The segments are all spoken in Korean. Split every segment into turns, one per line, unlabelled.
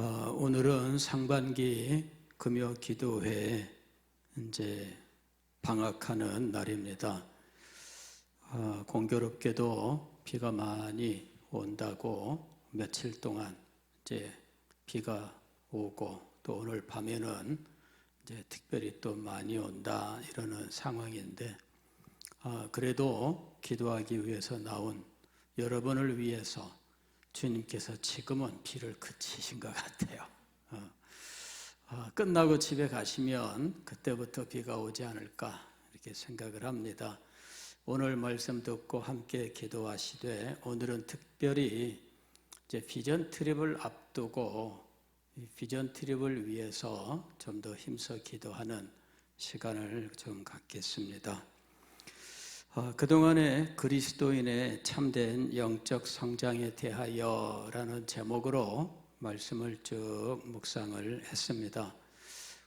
어, 오늘은 상반기 금요 기도회 이제 방학하는 날입니다. 어, 공교롭게도 비가 많이 온다고 며칠 동안 이제 비가 오고 또 오늘 밤에는 이제 특별히 또 많이 온다 이러는 상황인데 아, 그래도 기도하기 위해서 나온 여러분을 위해서 주님께서 지금은 비를 그치신 것 같아요. 어, 아, 끝나고 집에 가시면 그때부터 비가 오지 않을까 이렇게 생각을 합니다. 오늘 말씀 듣고 함께 기도하시되 오늘은 특별히 이제 비전 트립을 앞두고 이 비전 트립을 위해서 좀 더 힘써 기도하는 시간을 좀 갖겠습니다. 어, 그동안에 그리스도인의 참된 영적 성장에 대하여라는 제목으로 말씀을 쭉 묵상을 했습니다.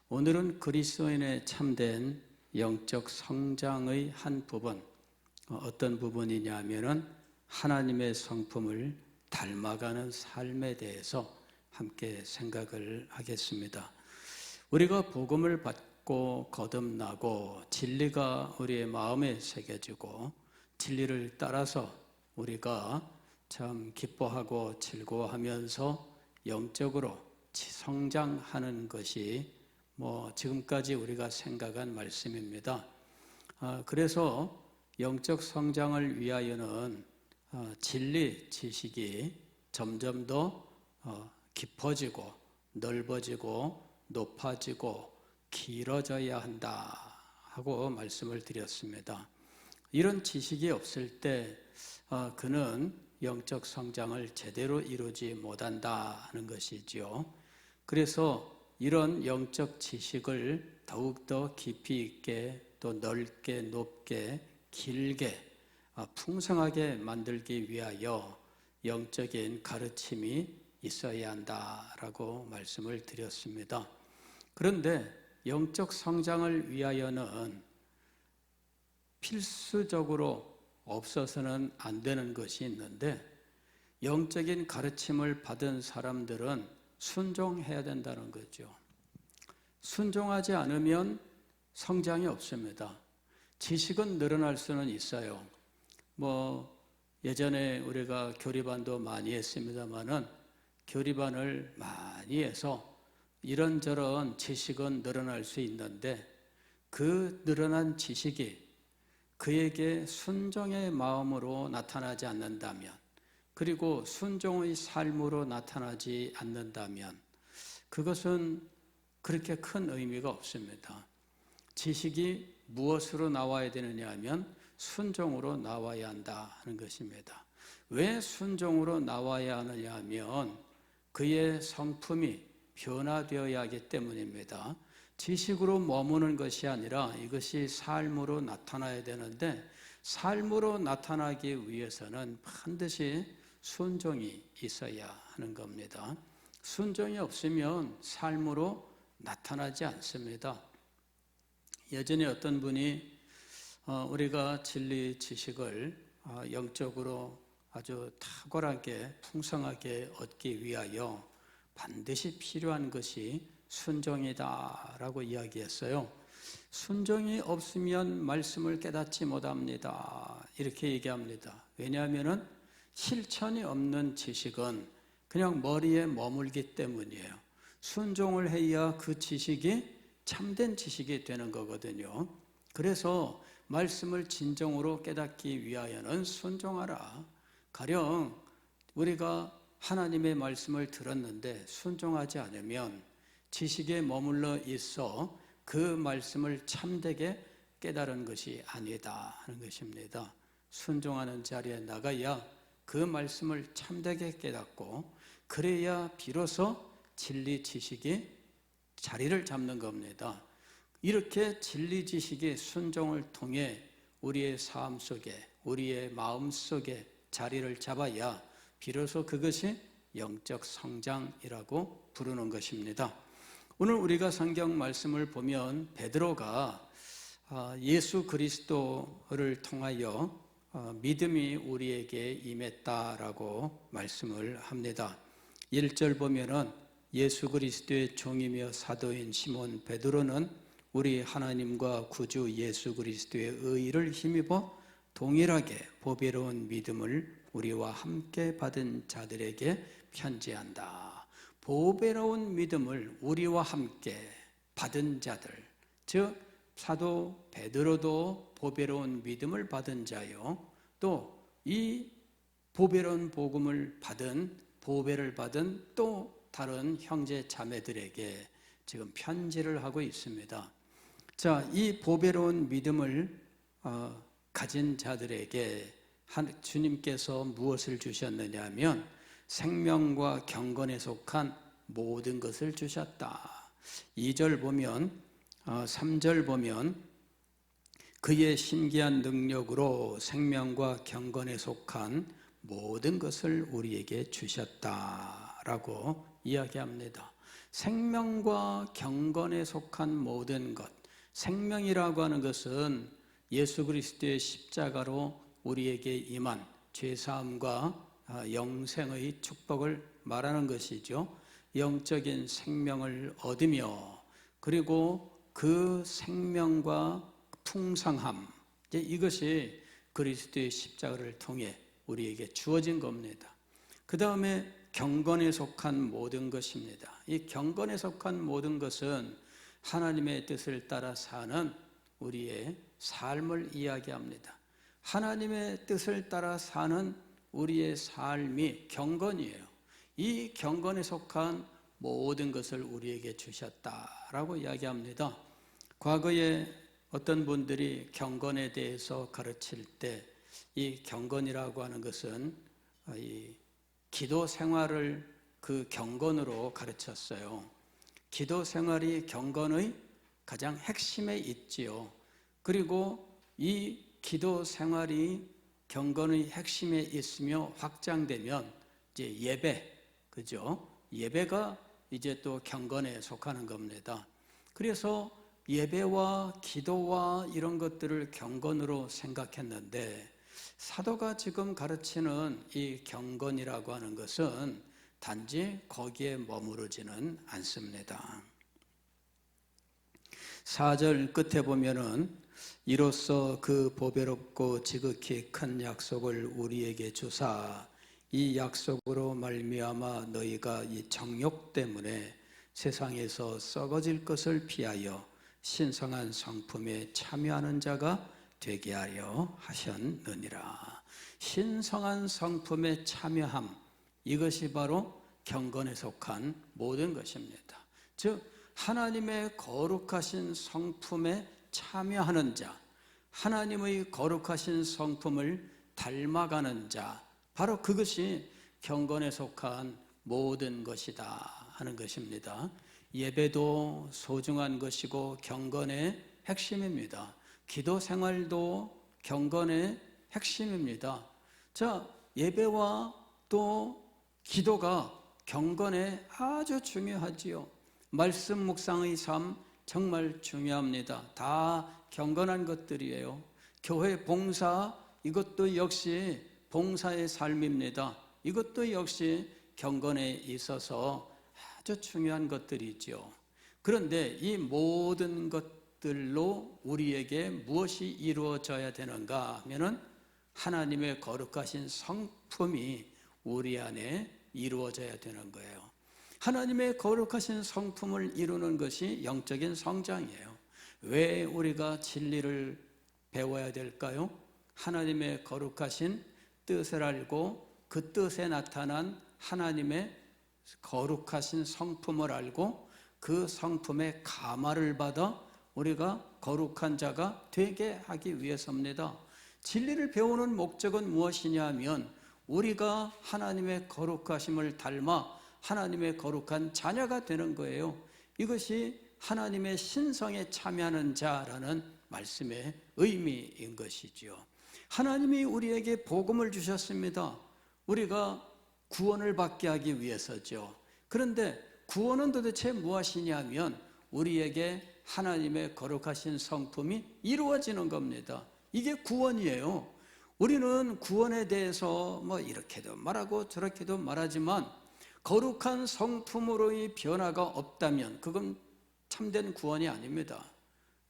오늘은 그리스도인의 참된 영적 성장의 한 부분, 어, 어떤 부분이냐면은 하나님의 성품을 닮아가는 삶에 대해서 함께 생각을 하겠습니다. 우리가 복음을 받 고 거듭나고 진리가 우리의 마음에 새겨지고 진리를 따라서 우리가 참 기뻐하고 즐거워하면서 영적으로 성장하는 것이 뭐 지금까지 우리가 생각한 말씀입니다. 아, 그래서 영적 성장을 위하여는 어, 진리 지식이 점점 더 어, 깊어지고 넓어지고 높아지고 길어져야 한다 하고 말씀을 드렸습니다. 이런 지식이 없을 때 어, 그는 영적 성장을 제대로 이루지 못한다는 것이지요. 그래서 이런 영적 지식을 더욱더 깊이 있게 또 넓게 높게 길게 아, 풍성하게 만들기 위하여 영적인 가르침이 있어야 한다라고 말씀을 드렸습니다. 그런데 영적 성장을 위하여는 필수적으로 없어서는 안 되는 것이 있는데 영적인 가르침을 받은 사람들은 순종해야 된다는 거죠. 순종하지 않으면 성장이 없습니다. 지식은 늘어날 수는 있어요. 뭐 예전에 우리가 교리반도 많이 했습니다만은 교리반을 많이 해서 이런저런 지식은 늘어날 수 있는데 그 늘어난 지식이 그에게 순종의 마음으로 나타나지 않는다면 그리고 순종의 삶으로 나타나지 않는다면 그것은 그렇게 큰 의미가 없습니다. 지식이 무엇으로 나와야 되느냐 하면 순종으로 나와야 한다 하는 것입니다. 왜 순종으로 나와야 하느냐 하면 그의 성품이 변화되어야 하기 때문입니다. 지식으로 머무는 것이 아니라 이것이 삶으로 나타나야 되는데 삶으로 나타나기 위해서는 반드시 순종이 있어야 하는 겁니다. 순종이 없으면 삶으로 나타나지 않습니다. 예전에 어떤 분이 어, 우리가 진리 지식을 어, 영적으로 아주 탁월하게 풍성하게 얻기 위하여 반드시 필요한 것이 순종이다라고 이야기했어요. 순종이 없으면 말씀을 깨닫지 못합니다. 이렇게 얘기합니다. 왜냐하면 실천이 없는 지식은 그냥 머리에 머물기 때문이에요. 순종을 해야 그 지식이 참된 지식이 되는 거거든요. 그래서 말씀을 진정으로 깨닫기 위하여는 순종하라. 가령 우리가 하나님의 말씀을 들었는데 순종하지 않으면 지식에 머물러 있어 그 말씀을 참되게 깨달은 것이 아니다 하는 것입니다. 순종하는 자리에 나가야 그 말씀을 참되게 깨닫고 그래야 비로소 진리 지식이 자리를 잡는 겁니다. 이렇게 진리 지식의 순종을 통해 우리의 삶 속에 우리의 마음 속에 자리를 잡아야 비로소 그것이 영적 성장이라고 부르는 것입니다. 오늘 우리가 성경 말씀을 보면 베드로가 아, 예수 그리스도를 통하여 아, 믿음이 우리에게 임했다라고 말씀을 합니다. 1절 보면은 예수 그리스도의 종이며 사도인 시몬 베드로는 우리 하나님과 구주 예수 그리스도의 의를 힘입어 동일하게 보배로운 믿음을 우리와 함께 받은 자들에게 편지한다. 보배로운 믿음을 우리와 함께 받은 자들, 즉 사도 베드로도 보배로운 믿음을 받은 자요. 또 이 보배로운 복음을 받은 보배를 받은 또 다른 형제 자매들에게 지금 편지를 하고 있습니다. 자, 이 보배로운 믿음을 어, 가진 자들에게 한, 주님께서 무엇을 주셨느냐 하면 생명과 경건에 속한 모든 것을 주셨다. 2절 보면, 어, 3절 보면 그의 신기한 능력으로 생명과 경건에 속한 모든 것을 우리에게 주셨다라고 이야기합니다. 생명과 경건에 속한 모든 것, 생명이라고 하는 것은 예수 그리스도의 십자가로 우리에게 임한 죄사함과 아, 영생의 축복을 말하는 것이죠. 영적인 생명을 얻으며 그리고 그 생명과 풍성함 이제 이것이 그리스도의 십자가를 통해 우리에게 주어진 겁니다. 그 다음에 경건에 속한 모든 것입니다. 이 경건에 속한 모든 것은 하나님의 뜻을 따라 사는 우리의 삶을 이야기합니다. 하나님의 뜻을 따라 사는 우리의 삶이 경건이에요. 이 경건에 속한 모든 것을 우리에게 주셨다라고 이야기합니다. 과거에 어떤 분들이 경건에 대해서 가르칠 때 이 경건이라고 하는 것은 이 기도 생활을 그 경건으로 가르쳤어요. 기도 생활이 경건의 가장 핵심에 있지요. 그리고 이 기도 생활이 경건의 핵심에 있으며 확장되면 이제 예배, 그죠? 예배가 이제 또 경건에 속하는 겁니다. 그래서 예배와 기도와 이런 것들을 경건으로 생각했는데 사도가 지금 가르치는 이 경건이라고 하는 것은 단지 거기에 머무르지는 않습니다. 4절 끝에 보면은 이로써 그 보배롭고 지극히 큰 약속을 우리에게 주사 이 약속으로 말미암아 너희가 이 정욕 때문에 세상에서 썩어질 것을 피하여 신성한 성품에 참여하는 자가 되게 하려 하셨느니라. 신성한 성품에 참여함 이것이 바로 경건에 속한 모든 것입니다. 즉 하나님의 거룩하신 성품에 참여하는 자, 하나님의 거룩하신 성품을 닮아가는 자, 바로 그것이 경건에 속한 모든 것이다 하는 것입니다. 예배도 소중한 것이고 경건의 핵심입니다. 기도 생활도 경건의 핵심입니다. 자, 예배와 또 기도가 경건에 아주 중요하지요. 말씀 묵상의 삶 정말 중요합니다. 다 경건한 것들이에요. 교회 봉사 이것도 역시 봉사의 삶입니다. 이것도 역시 경건에 있어서 아주 중요한 것들이죠. 그런데 이 모든 것들로 우리에게 무엇이 이루어져야 되는가 하면은 하나님의 거룩하신 성품이 우리 안에 이루어져야 되는 거예요. 하나님의 거룩하신 성품을 이루는 것이 영적인 성장이에요. 왜 우리가 진리를 배워야 될까요? 하나님의 거룩하신 뜻을 알고 그 뜻에 나타난 하나님의 거룩하신 성품을 알고 그 성품의 감화를 받아 우리가 거룩한 자가 되게 하기 위해서입니다. 진리를 배우는 목적은 무엇이냐 하면 우리가 하나님의 거룩하심을 닮아 하나님의 거룩한 자녀가 되는 거예요. 이것이 하나님의 신성에 참여하는 자라는 말씀의 의미인 것이지요. 하나님이 우리에게 복음을 주셨습니다. 우리가 구원을 받게 하기 위해서죠. 그런데 구원은 도대체 무엇이냐면 우리에게 하나님의 거룩하신 성품이 이루어지는 겁니다. 이게 구원이에요. 우리는 구원에 대해서 뭐 이렇게도 말하고 저렇게도 말하지만 거룩한 성품으로의 변화가 없다면 그건 참된 구원이 아닙니다.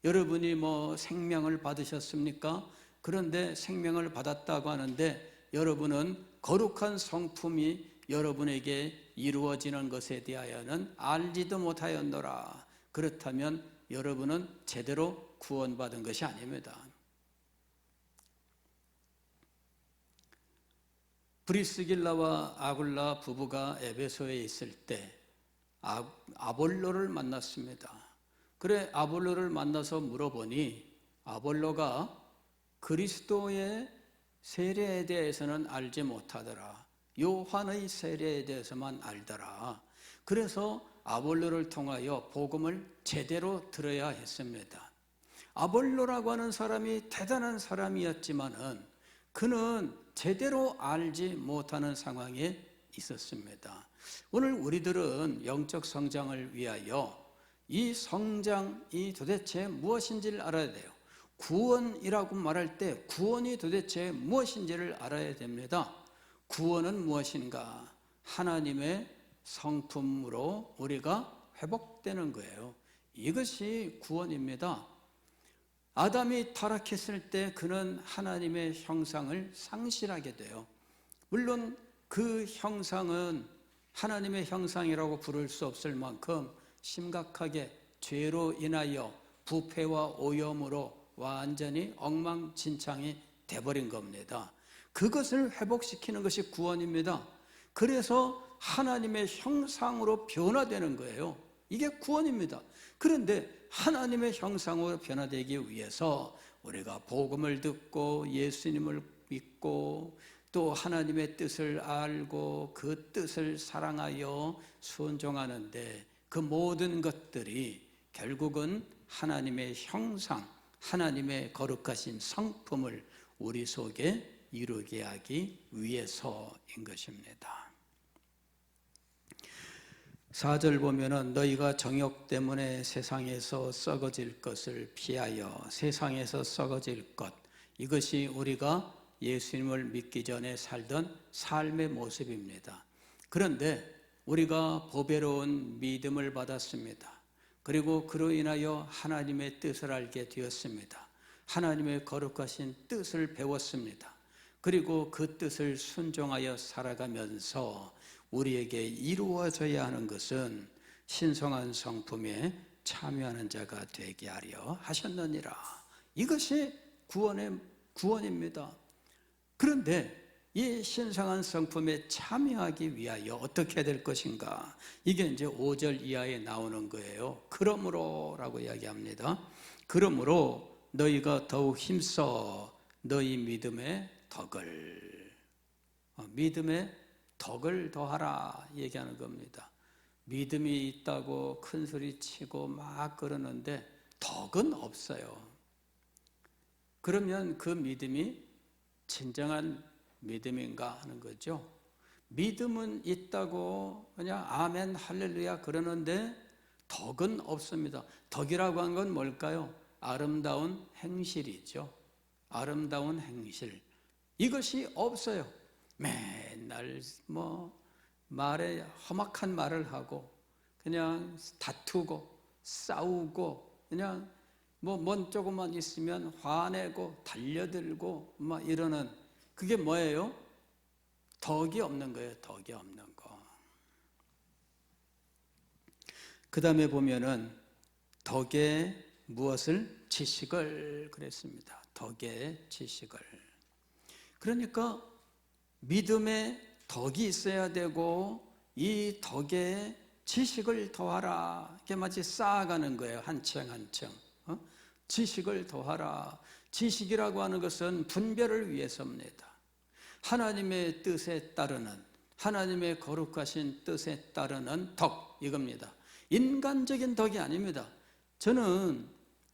여러분이 뭐 생명을 받으셨습니까? 그런데 생명을 받았다고 하는데 여러분은 거룩한 성품이 여러분에게 이루어지는 것에 대하여는 알지도 못하였노라. 그렇다면 여러분은 제대로 구원받은 것이 아닙니다. 브리스길라와 아굴라 부부가 에베소에 있을 때 아, 아볼로를 만났습니다. 그래 아볼로를 만나서 물어보니 아볼로가 그리스도의 세례에 대해서는 알지 못하더라. 요한의 세례에 대해서만 알더라. 그래서 아볼로를 통하여 복음을 제대로 들어야 했습니다. 아볼로라고 하는 사람이 대단한 사람이었지만은 그는 제대로 알지 못하는 상황에 있었습니다. 오늘 우리들은 영적 성장을 위하여 이 성장이 도대체 무엇인지를 알아야 돼요. 구원이라고 말할 때 구원이 도대체 무엇인지를 알아야 됩니다. 구원은 무엇인가? 하나님의 성품으로 우리가 회복되는 거예요. 이것이 구원입니다. 아담이 타락했을 때 그는 하나님의 형상을 상실하게 돼요. 물론 그 형상은 하나님의 형상이라고 부를 수 없을 만큼 심각하게 죄로 인하여 부패와 오염으로 완전히 엉망진창이 돼버린 겁니다. 그것을 회복시키는 것이 구원입니다. 그래서 하나님의 형상으로 변화되는 거예요. 이게 구원입니다. 그런데 하나님의 형상으로 변화되기 위해서 우리가 복음을 듣고 예수님을 믿고 또 하나님의 뜻을 알고 그 뜻을 사랑하여 순종하는데 그 모든 것들이 결국은 하나님의 형상, 하나님의 거룩하신 성품을 우리 속에 이루게 하기 위해서인 것입니다. 4절 보면은 너희가 정욕 때문에 세상에서 썩어질 것을 피하여 세상에서 썩어질 것 이것이 우리가 예수님을 믿기 전에 살던 삶의 모습입니다. 그런데 우리가 보배로운 믿음을 받았습니다. 그리고 그로 인하여 하나님의 뜻을 알게 되었습니다. 하나님의 거룩하신 뜻을 배웠습니다. 그리고 그 뜻을 순종하여 살아가면서 우리에게 이루어져야 하는 것은 신성한 성품에 참여하는 자가 되게 하려 하셨느니라. 이것이 구원의 구원입니다. 그런데 이 신성한 성품에 참여하기 위하여 어떻게 될 것인가? 이게 이제 5절 이하에 나오는 거예요. 그러므로라고 이야기합니다. 그러므로 너희가 더욱 힘써 너희 믿음의 덕을 어, 믿음의 덕을 더하라 얘기하는 겁니다. 믿음이 있다고 큰 소리 치고 막 그러는데 덕은 없어요. 그러면 그 믿음이 진정한 믿음인가 하는 거죠. 믿음은 있다고 그냥 아멘 할렐루야 그러는데 덕은 없습니다. 덕이라고 하는 건 뭘까요? 아름다운 행실이죠. 아름다운 행실. 이것이 없어요. 맨날 뭐 말에 험악한 말을 하고 그냥 다투고 싸우고 그냥 뭐뭔 조금만 있으면 화내고 달려들고 막 이러는 그게 뭐예요? 덕이 없는 거예요. 덕이 없는 거. 그 다음에 보면은 덕에 무엇을 지식을 그랬습니다. 덕에 지식을. 그러니까 믿음에 덕이 있어야 되고 이 덕에 지식을 더하라. 이게 마치 쌓아가는 거예요. 한 층 한층. 어? 지식을 더하라. 지식이라고 하는 것은 분별을 위해서입니다. 하나님의 뜻에 따르는 하나님의 거룩하신 뜻에 따르는 덕 이겁니다. 인간적인 덕이 아닙니다. 저는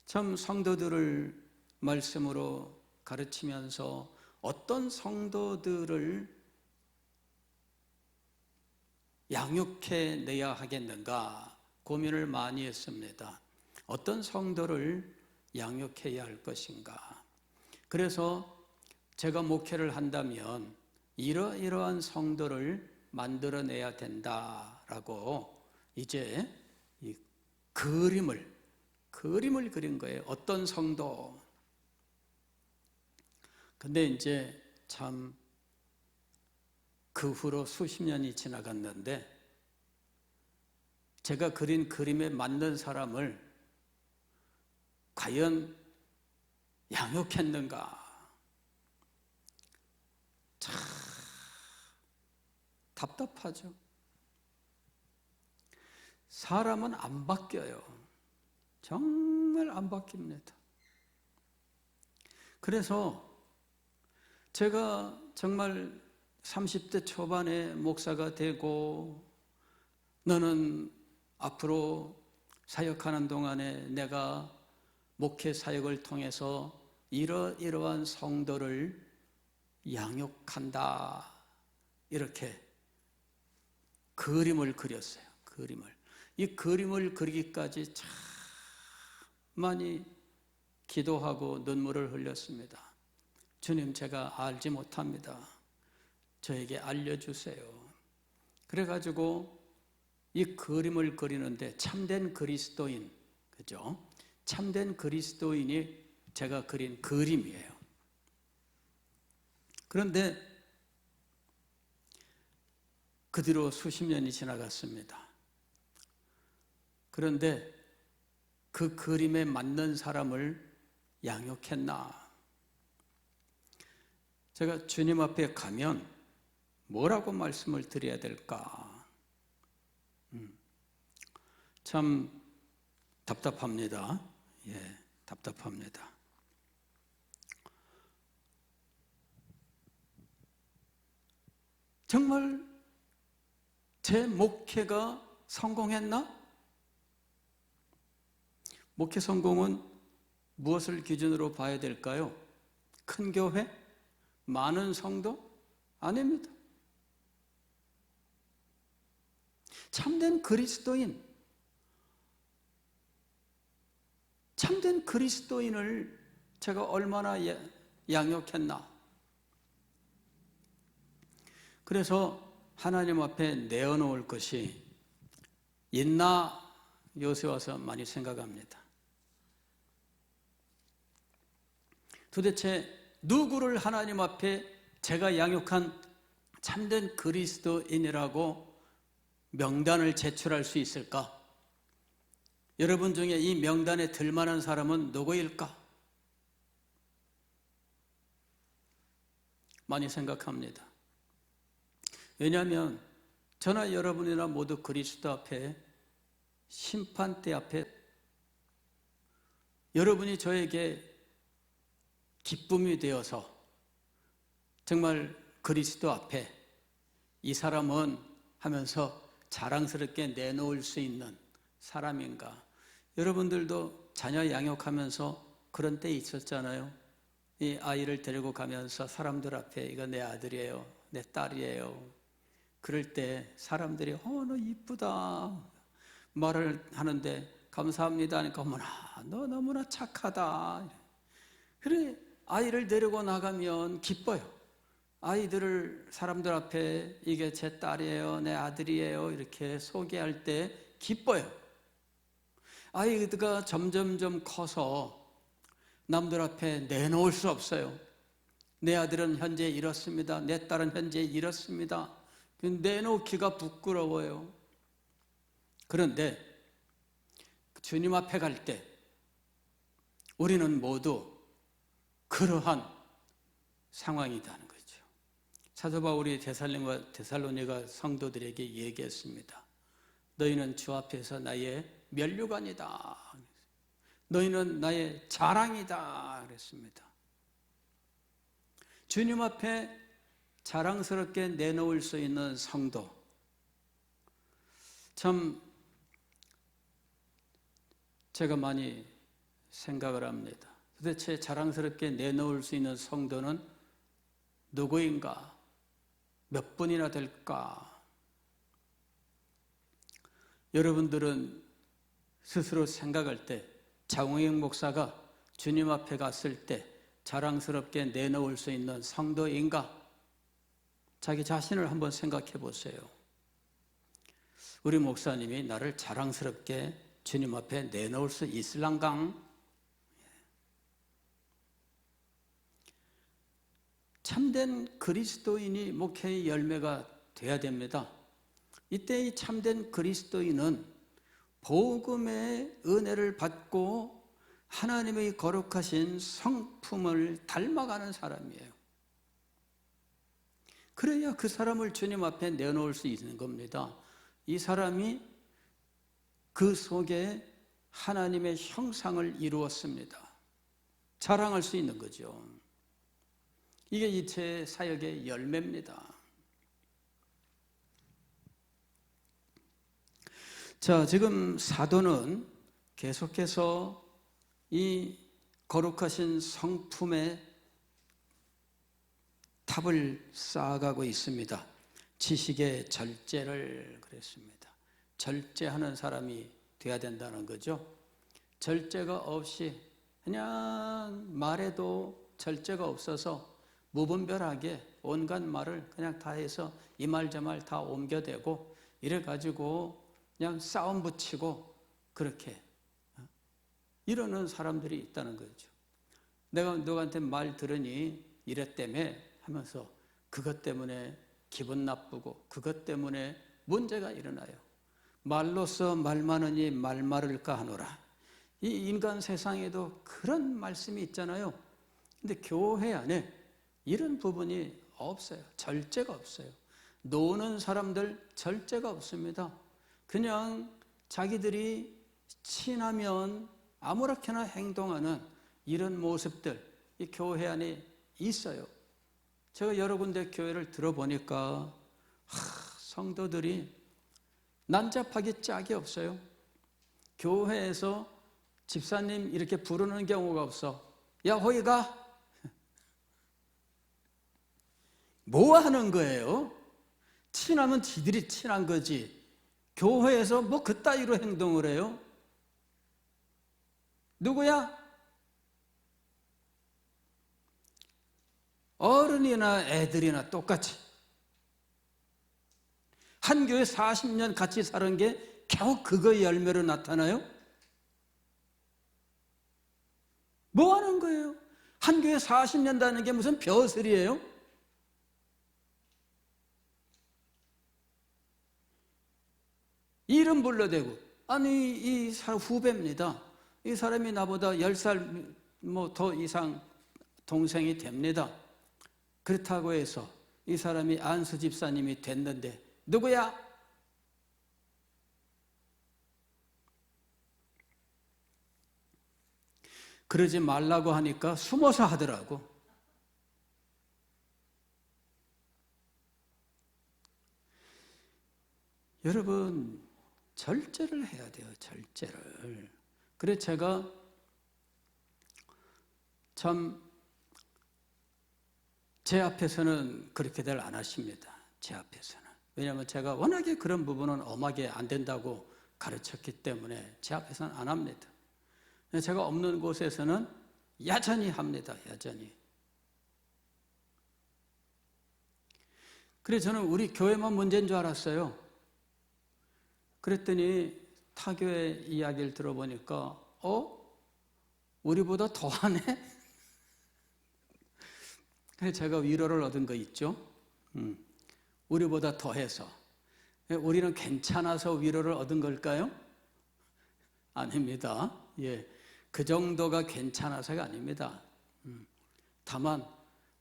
참 성도들을 말씀으로 가르치면서 어떤 성도들을 양육해 내야 하겠는가 고민을 많이 했습니다. 어떤 성도를 양육해야 할 것인가. 그래서 제가 목회를 한다면 이러이러한 성도를 만들어내야 된다라고 이제 이 그림을 그림을 그린 거예요. 어떤 성도. 근데 이제 참 그 후로 수십 년이 지나갔는데 제가 그린 그림에 맞는 사람을 과연 양육했는가? 참 답답하죠. 사람은 안 바뀌어요. 정말 안 바뀝니다. 그래서 제가 정말 30대 초반에 목사가 되고 너는 앞으로 사역하는 동안에 내가 목회 사역을 통해서 이러이러한 성도를 양육한다. 이렇게 그림을 그렸어요. 그림을. 이 그림을 그리기까지 참 많이 기도하고 눈물을 흘렸습니다. 주님, 제가 알지 못합니다. 저에게 알려주세요. 그래가지고 이 그림을 그리는데 참된 그리스도인, 그죠? 참된 그리스도인이 제가 그린 그림이에요. 그런데 그 뒤로 수십 년이 지나갔습니다. 그런데 그 그림에 맞는 사람을 양육했나? 제가 주님 앞에 가면 뭐라고 말씀을 드려야 될까? 음, 참 답답합니다. 예, 답답합니다. 정말 제 목회가 성공했나? 목회 성공은 무엇을 기준으로 봐야 될까요? 큰 교회? 많은 성도? 아닙니다. 참된 그리스도인, 참된 그리스도인을 제가 얼마나 양육했나. 그래서 하나님 앞에 내어놓을 것이 있나 요새 와서 많이 생각합니다. 도대체 누구를 하나님 앞에 제가 양육한 참된 그리스도인이라고 명단을 제출할 수 있을까? 여러분 중에 이 명단에 들 만한 사람은 누구일까? 많이 생각합니다. 왜냐하면 저나 여러분이나 모두 그리스도 앞에 심판대 앞에 여러분이 저에게 기쁨이 되어서 정말 그리스도 앞에 이 사람은 하면서 자랑스럽게 내놓을 수 있는 사람인가. 여러분들도 자녀 양육하면서 그런 때 있었잖아요. 이 아이를 데리고 가면서 사람들 앞에 이거 내 아들이에요. 내 딸이에요. 그럴 때 사람들이 어, 너 이쁘다. 말을 하는데 감사합니다 하니까 어머나 너 너무나 착하다. 그래 아이를 데리고 나가면 기뻐요. 아이들을 사람들 앞에 이게 제 딸이에요, 내 아들이에요 이렇게 소개할 때 기뻐요. 아이가 점점점 커서 남들 앞에 내놓을 수 없어요. 내 아들은 현재 이렇습니다. 내 딸은 현재 이렇습니다. 내놓기가 부끄러워요. 그런데 주님 앞에 갈 때 우리는 모두 그러한 상황이라는 거죠. 사도 바울이 데살로니가, 데살로니가 성도들에게 얘기했습니다. 너희는 주 앞에서 나의 면류관이다. 너희는 나의 자랑이다. 그랬습니다. 주님 앞에 자랑스럽게 내놓을 수 있는 성도. 참, 제가 많이 생각을 합니다. 도대체 자랑스럽게 내놓을 수 있는 성도는 누구인가? 몇 분이나 될까? 여러분들은 스스로 생각할 때 장우영 목사가 주님 앞에 갔을 때 자랑스럽게 내놓을 수 있는 성도인가? 자기 자신을 한번 생각해 보세요. 우리 목사님이 나를 자랑스럽게 주님 앞에 내놓을 수 있을랑강? 참된 그리스도인이 목회의 열매가 돼야 됩니다. 이때 이 참된 그리스도인은 복음의 은혜를 받고 하나님의 거룩하신 성품을 닮아가는 사람이에요. 그래야 그 사람을 주님 앞에 내놓을 수 있는 겁니다. 이 사람이 그 속에 하나님의 형상을 이루었습니다. 자랑할 수 있는 거죠. 이게 이체 사역의 열매입니다. 자, 지금 사도는 계속해서 이 거룩하신 성품의 탑을 쌓아가고 있습니다. 지식의 절제를 그랬습니다. 절제하는 사람이 돼야 된다는 거죠. 절제가 없이 그냥 말에도 절제가 없어서 무분별하게 온갖 말을 그냥 다 해서 이 말 저 말 다 옮겨대고 이래 가지고 그냥 싸움 붙이고 그렇게 어? 이러는 사람들이 있다는 거죠. 내가 누구한테 말 들으니 이랬다며 하면서 그것 때문에 기분 나쁘고 그것 때문에 문제가 일어나요. 말로써 말 많으니 말 많을까 하노라. 이 인간 세상에도 그런 말씀이 있잖아요. 근데 교회 안에 이런 부분이 없어요. 절제가 없어요. 노는 사람들 절제가 없습니다. 그냥 자기들이 친하면 아무렇게나 행동하는 이런 모습들 이 교회 안에 있어요. 제가 여러 군데 교회를 들어보니까 하, 성도들이 난잡하기 짝이 없어요. 교회에서 집사님 이렇게 부르는 경우가 없어. 야, 호이가 뭐 하는 거예요? 친하면 지들이 친한 거지. 교회에서 뭐 그따위로 행동을 해요? 누구야? 어른이나 애들이나 똑같이. 한 교회 40년 같이 사는 게 겨우 그거 열매로 나타나요? 뭐 하는 거예요? 한 교회 40년 다는 게 무슨 벼슬이에요? 이름 불러대고 아니 이 사람 후배입니다. 이 사람이 나보다 10살 뭐 더 이상 동생이 됩니다. 그렇다고 해서 이 사람이 안수 집사님이 됐는데 누구야? 그러지 말라고 하니까 숨어서 하더라고. 여러분, 절제를 해야 돼요, 절제를. 그래, 제가 참, 제 앞에서는 그렇게들 안 하십니다. 제 앞에서는. 왜냐하면 제가 워낙에 그런 부분은 엄하게 안 된다고 가르쳤기 때문에 제 앞에서는 안 합니다. 제가 없는 곳에서는 야전히 합니다. 야전히. 그래 저는 우리 교회만 문제인 줄 알았어요. 그랬더니 타교의 이야기를 들어보니까 어? 우리보다 더하네? 제가 위로를 얻은 거 있죠. 음, 우리보다 더해서. 우리는 괜찮아서 위로를 얻은 걸까요? 아닙니다. 예. 그 정도가 괜찮아서가 아닙니다. 음, 다만,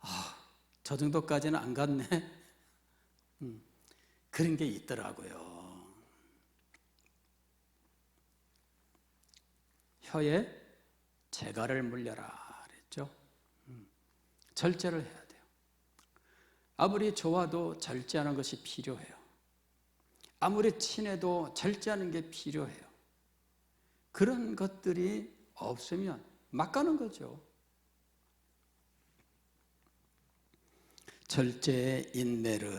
아, 저 정도까지는 안 갔네. 음, 그런 게 있더라고요. 혀에 재갈을 물려라 그랬죠. 음, 절제를 해야 돼요. 아무리 좋아도 절제하는 것이 필요해요. 아무리 친해도 절제하는 게 필요해요. 그런 것들이 없으면 막 가는 거죠. 절제의 인내를,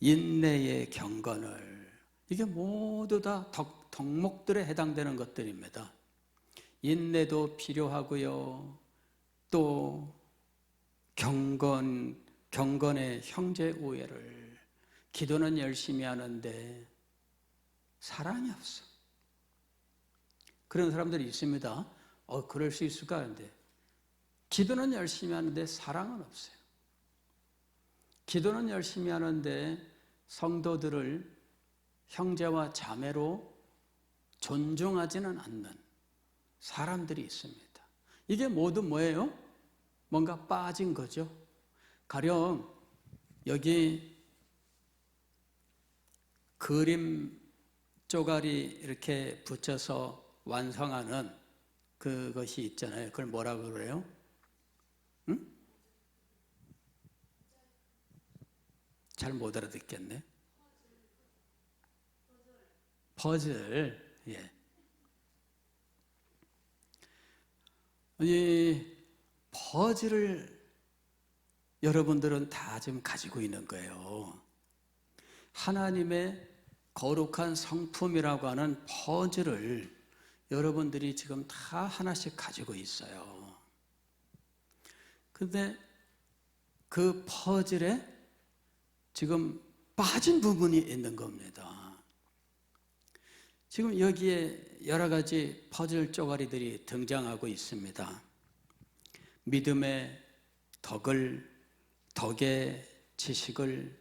인내의 경건을, 이게 모두 다 덕, 덕목들에 해당되는 것들입니다. 인내도 필요하고요. 또 경건, 경건의 형제 우애를 기도는 열심히 하는데 사랑이 없어. 그런 사람들이 있습니다. 어, 그럴 수 있을까 하는데 기도는 열심히 하는데 사랑은 없어요. 기도는 열심히 하는데 성도들을 형제와 자매로 존중하지는 않는 사람들이 있습니다. 이게 모두 뭐예요? 뭔가 빠진 거죠. 가령 여기 그림 쪼가리 이렇게 붙여서 완성하는 그것이 있잖아요. 그걸 뭐라 그래요? 응? 잘 못 알아듣겠네. 퍼즐, 예. 이 퍼즐을 여러분들은 다 지금 가지고 있는 거예요. 하나님의 거룩한 성품이라고 하는 퍼즐을 여러분들이 지금 다 하나씩 가지고 있어요. 근데 그 퍼즐에 지금 빠진 부분이 있는 겁니다. 지금 여기에 여러 가지 퍼즐 쪼가리들이 등장하고 있습니다. 믿음의 덕을, 덕의 지식을,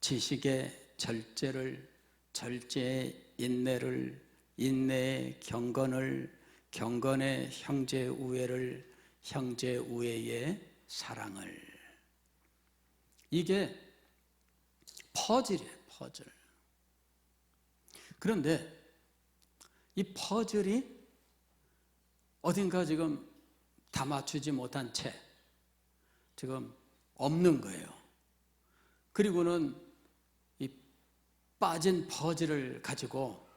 지식의 절제를, 절제의 인내를, 인내의 경건을, 경건의 형제 우애를, 형제 우애의 사랑을. 이게 퍼즐이에요, 퍼즐. 그런데 이 퍼즐이 어딘가 지금 다 맞추지 못한 채 지금 없는 거예요. 그리고는 이 빠진 퍼즐을 가지고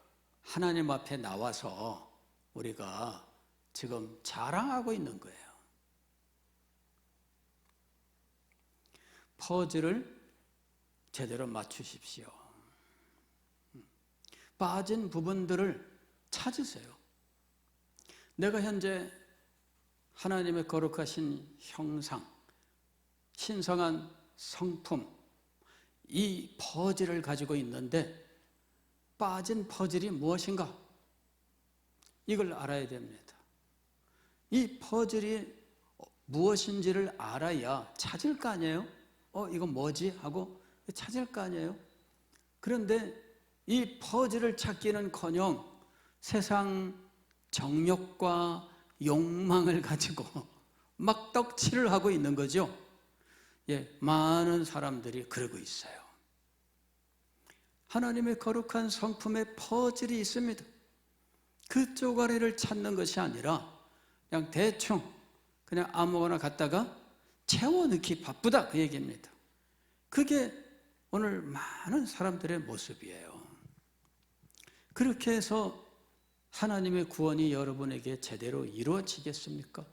하나님 앞에 나와서 우리가 지금 자랑하고 있는 거예요. 퍼즐을 제대로 맞추십시오. 빠진 부분들을 찾으세요. 내가 현재 하나님의 거룩하신 형상, 신성한 성품, 이 퍼즐을 가지고 있는데 빠진 퍼즐이 무엇인가? 이걸 알아야 됩니다. 이 퍼즐이 무엇인지를 알아야 찾을 거 아니에요? 어, 이거 뭐지? 하고 찾을 거 아니에요? 그런데 이 퍼즐을 찾기는 커녕 세상 정욕과 욕망을 가지고 막 떡칠을 하고 있는 거죠. 예, 많은 사람들이 그러고 있어요. 하나님의 거룩한 성품의 퍼즐이 있습니다. 그 쪼가리를 찾는 것이 아니라 그냥 대충 그냥 아무거나 갖다가 채워 넣기 바쁘다 그 얘기입니다. 그게 오늘 많은 사람들의 모습이에요. 그렇게 해서 하나님의 구원이 여러분에게 제대로 이루어지겠습니까?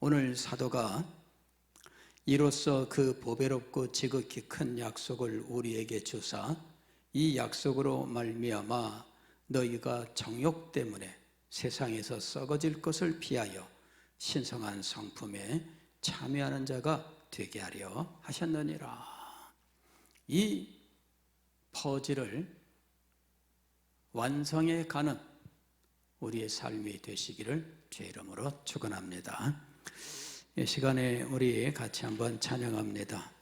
오늘 사도가 이로써 그 보배롭고 지극히 큰 약속을 우리에게 주사 이 약속으로 말미암아 너희가 정욕 때문에 세상에서 썩어질 것을 피하여 신성한 성품에 참여하는 자가 되게 하려 하셨느니라. 이 퍼즐을 완성해 가는 우리의 삶이 되시기를 주의 이름으로 축원합니다. 이 시간에 우리 같이 한번 찬양합니다.